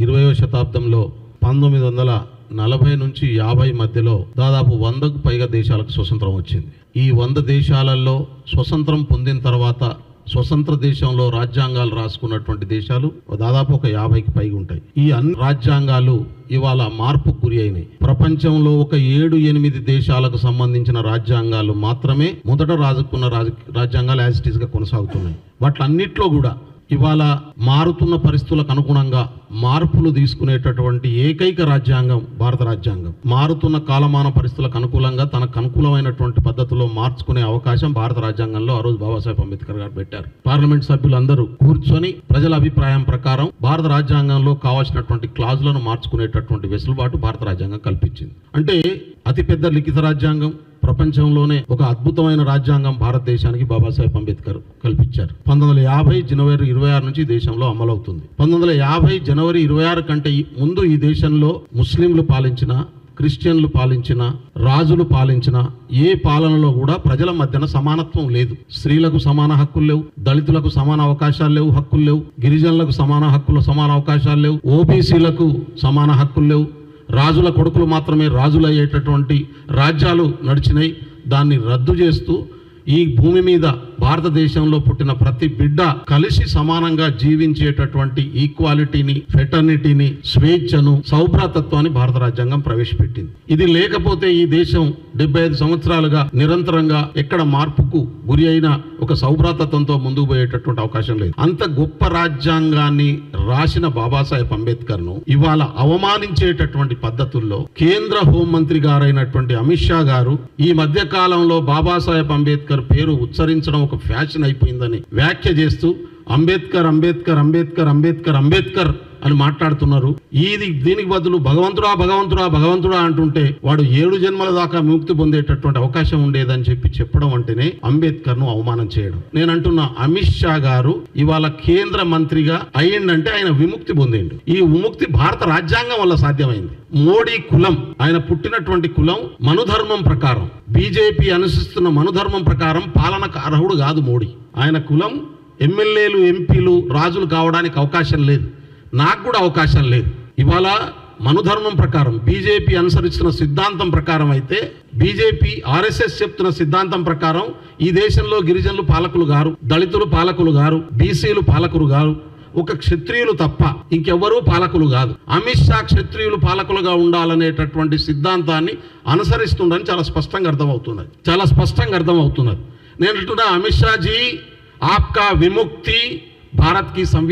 ఇరవయో శతాబ్దంలో పంతొమ్మిది వందల నలభై నుంచి యాభై మధ్యలో దాదాపు వందకు పైగా దేశాలకు స్వతంత్రం వచ్చింది. ఈ వంద దేశాలలో స్వతంత్రం పొందిన తర్వాత స్వతంత్ర దేశంలో రాజ్యాంగాలు రాసుకున్నటువంటి దేశాలు దాదాపు ఒక యాభైకి పైగా ఉంటాయి. ఈ అన్ని రాజ్యాంగాలు ఇవాళ మార్పుకు గురి అయినాయి. ప్రపంచంలో ఒక ఏడు ఎనిమిది దేశాలకు సంబంధించిన రాజ్యాంగాలు మాత్రమే మొదట రాజుకున్న రాజ రాజ్యాంగాలు యాజ్ ఇట్ ఈస్ కొనసాగుతున్నాయి. వాటిలన్నిట్లో కూడా ఇవాళ మారుతున్న పరిస్థితులకు అనుగుణంగా మార్పులు తీసుకునేటటువంటి ఏకైక రాజ్యాంగం భారత రాజ్యాంగం. మారుతున్న కాలమాన పరిస్థితులకు అనుకూలంగా తనకు అనుకూలమైనటువంటి పద్ధతిలో మార్చుకునే అవకాశం భారత రాజ్యాంగంలో ఆ రోజు బాబాసాహెబ్ అంబేద్కర్ గారు పెట్టారు. పార్లమెంట్ సభ్యులందరూ కూర్చొని ప్రజల అభిప్రాయం ప్రకారం భారత రాజ్యాంగంలో కావాల్సినటువంటి క్లాజులను మార్చుకునేటటువంటి వెసులుబాటు భారత రాజ్యాంగం కల్పించింది. అంటే అతిపెద్ద లిఖిత రాజ్యాంగం ప్రపంచంలోనే ఒక అద్భుతమైన రాజ్యాంగం భారతదేశానికి బాబాసాహెబ్ అంబేద్కర్ కల్పించారు. పంతొమ్మిది వందల యాభై జనవరి ఇరవై ఆరు నుంచి దేశంలో అమలవుతుంది. పంతొమ్మిది వందల యాభై జనవరి ఇరవై ఆరు కంటే ముందు ఈ దేశంలో ముస్లింలు పాలించిన క్రిస్టియన్లు పాలించిన రాజులు పాలించిన ఏ పాలనలో కూడా ప్రజల మధ్యన సమానత్వం లేదు. స్త్రీలకు సమాన హక్కులు లేవు దళితులకు సమాన అవకాశాలు లేవు హక్కులు లేవు గిరిజనులకు సమాన హక్కులు సమాన అవకాశాలు లేవు ఓబీసీలకు సమాన హక్కులు లేవు రాజుల కొడుకులు మాత్రమే రాజులు అయ్యేటటువంటి రాజ్యాలు నడిచినాయి దాన్ని రద్దు చేస్తూ ఈ భూమి మీద భారతదేశంలో పుట్టిన ప్రతి బిడ్డ కలిసి సమానంగా జీవించేటటువంటి ఈక్వాలిటీని ఫెటర్నిటీని స్వేచ్ఛను సౌభ్రాతత్వాన్ని భారత రాజ్యాంగం ప్రవేశపెట్టింది. ఇది లేకపోతే ఈ దేశం డెబ్బై ఐదు సంవత్సరాలుగా నిరంతరంగా ఎక్కడ మార్పుకు గురి అయిన ఒక సౌభ్రాతత్వంతో ముందుకు పోయేటటువంటి అవకాశం లేదు. అంత గొప్ప రాజ్యాంగాన్ని రాసిన బాబాసాహెబ్ అంబేద్కర్ను ఇవాళ అవమానించేటటువంటి పద్ధతుల్లో కేంద్ర హోంమంత్రి గారైనటువంటి అమిత్ షా గారు ఈ మధ్య కాలంలో బాబాసాహెబ్ అంబేద్కర్ పేరు ఉచ్చరించడం ఒక ఫ్యాషన్ అయిపోయిందని వ్యాఖ్య చేస్తూ అంబేద్కర్ అంబేద్కర్ అంబేద్కర్ అంబేద్కర్ అంబేద్కర్ అని మాట్లాడుతున్నారు. ఇది దీనికి బదులు భగవంతుడా భగవంతుడా భగవంతుడా అంటుంటే వాడు ఏడు జన్మల దాకా విముక్తి పొందేటటువంటి అవకాశం ఉండేదని చెప్పి చెప్పడం అంటేనే అంబేద్కర్ను అవమానం చేయడం. నేను అంటున్నా అమిత్ షా గారు ఇవాళ కేంద్ర మంత్రిగా అయ్యిండంటే ఆయన విముక్తి పొందిండు. ఈ విముక్తి భారత రాజ్యాంగం వల్ల సాధ్యమైంది. మోడీ కులం ఆయన పుట్టినటువంటి కులం మనుధర్మం ప్రకారం. బీజేపీ అనుసరిస్తున్న మనుధర్మం ప్రకారం పాలనకు అర్హుడు కాదు మోడీ. ఆయన కులం ఎమ్మెల్యేలు ఎంపీలు రాజులు కావడానికి అవకాశం లేదు. నాకు కూడా అవకాశం లేదు. ఇవాళ మనుధర్మం ప్రకారం బీజేపీ అనుసరిస్తున్న సిద్ధాంతం ప్రకారం అయితే బీజేపీ ఆర్ఎస్ఎస్ చెప్తున్న సిద్ధాంతం ప్రకారం ఈ దేశంలో గిరిజనులు పాలకులు గారు దళితులు పాలకులు గారు బీసీలు పాలకులు గారు ఒక క్షత్రియులు తప్ప ఇంకెవ్వరూ పాలకులు కాదు. అమిత్ షా క్షత్రియులు పాలకులుగా ఉండాలనేటటువంటి సిద్ధాంతాన్ని అనుసరిస్తుండని చాలా స్పష్టంగా అర్థమవుతున్నది. చాలా స్పష్టంగా అర్థమవుతున్నది. నేను అంటున్నా అమిత్ షాజీ ఆప్కా విముక్తి భారత్కి సంవి